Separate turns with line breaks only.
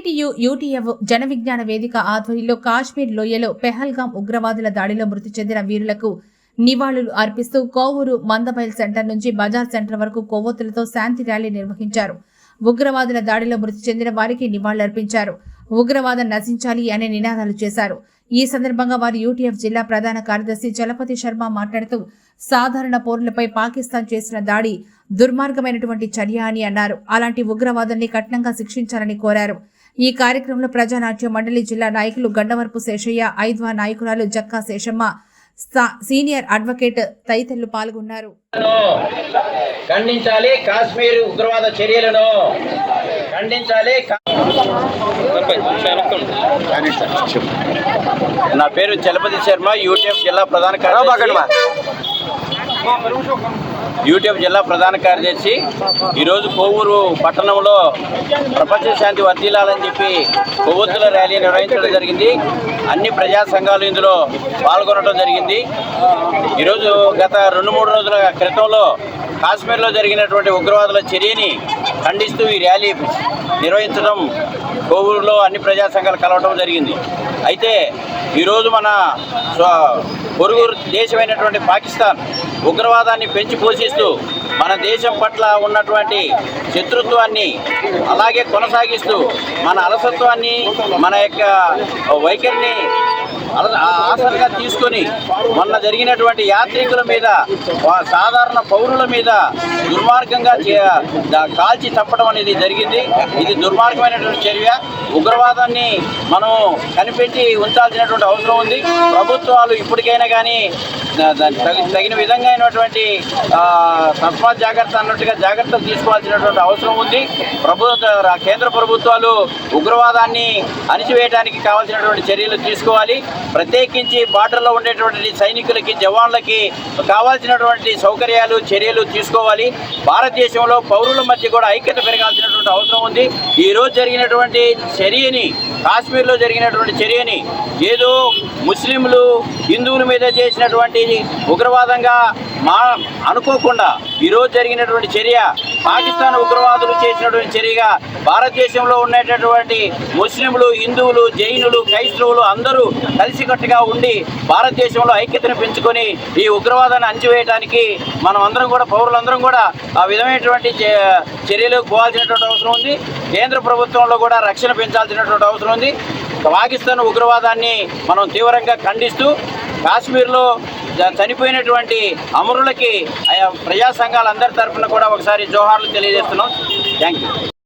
ఎన్ఐటియు UTF Jana Vignana వేదిక ఆధ్వర్యంలో కాశ్మీర్ లోయలో పెహల్గాం ఉగ్రవాదుల దాడిలో మృతి చెందిన వీరులకు నివాళులు అర్పిస్తూ కోవూరు మందబైల్ సెంటర్ నుంచి బజార్ సెంటర్ వరకు కొవ్వొత్తులతో శాంతి ర్యాలీ నిర్వహించారు. ఉగ్రవాదుల దాడిలో మృతి చెందిన వారికి నివాళులర్పించారు ఉగ్రవాదం నశించాలి అనే నినాదాలు చేశారు. ఈ సందర్భంగా వారు యూటీఎఫ్ జిల్లా ప్రధాన కార్యదర్శి చలపతి శర్మ మాట్లాడుతూ సాధారణ పౌరులపై పాకిస్తాన్ చేసిన దాడి దుర్మార్గమైనటువంటి చర్య అని అన్నారు. అలాంటి ఉగ్రవాదాన్ని కఠినంగా శిక్షించాలని కోరారు. ఈ కార్యక్రమంలో ప్రజానాట్య మండలి జిల్లా నాయకులు గండవరపు శేషయ్య ఐద్వా నాయకురాలు జక్కా శేషమ్మ సీనియర్ అడ్వకేట్ తదితరులు పాల్గొన్నారు.
ఖండించాలి కాశ్మీర్ ఉగ్రవాద చర్యలను. ఖండించాలి నా పేరు చలపతి శర్మ యూటీఎఫ్ జిల్లా ప్రధాన కార్యదర్శి. యూటీఎఫ్ జిల్లా ప్రధాన కార్యదర్శి. ఈరోజు కోవూరు పట్టణంలో ప్రపంచ శాంతి వర్ధిల్లాలని చెప్పి కొవ్వొత్తుల ర్యాలీ నిర్వహించడం జరిగింది. అన్ని ప్రజా సంఘాలు ఇందులో పాల్గొనడం జరిగింది. ఈరోజు గత రెండు మూడు రోజుల క్రితంలో కాశ్మీర్లో జరిగినటువంటి ఉగ్రవాదుల చర్యని ఖండిస్తూ ఈ ర్యాలీ నిర్వహించడం కోవూరులో అన్ని ప్రజా సంఘాలు కలవడం జరిగింది. అయితే ఈరోజు మన పొరుగు దేశమైనటువంటి పాకిస్తాన్ ఉగ్రవాదాన్ని పెంచి పోషిస్తూ మన దేశం పట్ల ఉన్నటువంటి శత్రుత్వాన్ని అలాగే కొనసాగిస్తూ మన అలసత్వాన్ని మన యొక్క వైఖరిని ఆసరగా తీసుకొని మొన్న జరిగినటువంటి యాత్రికుల మీద సాధారణ పౌరుల మీద దుర్మార్గంగా కాల్చి తప్పడం అనేది జరిగింది. ఇది దుర్మార్గమైనటువంటి చర్య. ఉగ్రవాదాన్ని మనం కనిపెట్టి ఉంచాల్సినటువంటి అవసరం ఉంది. ప్రభుత్వాలు ఇప్పటికైనా కానీ తగి- తగిన విధంగా అయినటువంటి ఆ, తస్మాత్ జాగ్రత్త అన్నట్టుగా జాగ్రత్తలు తీసుకోవాల్సినటువంటి అవసరం ఉంది. ప్రభుత్వ కేంద్ర ప్రభుత్వాలు ఉగ్రవాదాన్ని అణిచివేయడానికి కావాల్సినటువంటి చర్యలు తీసుకోవాలి. ప్రత్యేకించి బార్డర్లో ఉండేటువంటి సైనికులకి జవాన్లకి కావాల్సినటువంటి సౌకర్యాలు చర్యలు తీసుకోవాలి. భారతదేశంలో పౌరుల మధ్య కూడా ఐక్యత పెరగాల్సినటువంటి అవసరం ఉంది. ఈరోజు జరిగినటువంటి చర్యని కాశ్మీర్లో జరిగినటువంటి చర్యని ఏదో ముస్లింలు హిందువుల మీద చేసినటువంటి ఉగ్రవాదంగా మా అనుకోకుండా ఈరోజు జరిగినటువంటి చర్య పాకిస్తాన్ ఉగ్రవాదులు చేసినటువంటి చర్యగా భారతదేశంలో ఉండేటటువంటి ముస్లింలు హిందువులు జైనులు క్రైస్తవులు అందరూ కలిసికట్టుగా ఉండి భారతదేశంలో ఐక్యతను పెంచుకొని ఈ ఉగ్రవాదాన్ని అణచివేయడానికి మనం అందరం కూడా పౌరులందరం కూడా ఆ విధమైనటువంటి చే- చర్యలకు పోవాల్సినటువంటి అవసరం ఉంది. కేంద్ర ప్రభుత్వంలో కూడా రక్షణ పెంచాల్సినటువంటి అవసరం ఉంది. పాకిస్తాన్ ఉగ్రవాదాన్ని మనం తీవ్రంగా ఖండిస్తూ కాశ్మీర్లో చనిపోయినటువంటి అమరులకి ఆయా ప్రజా సంఘాలందరి తరఫున కూడా ఒకసారి జోహార్లు తెలియజేస్తున్నాం. Thank you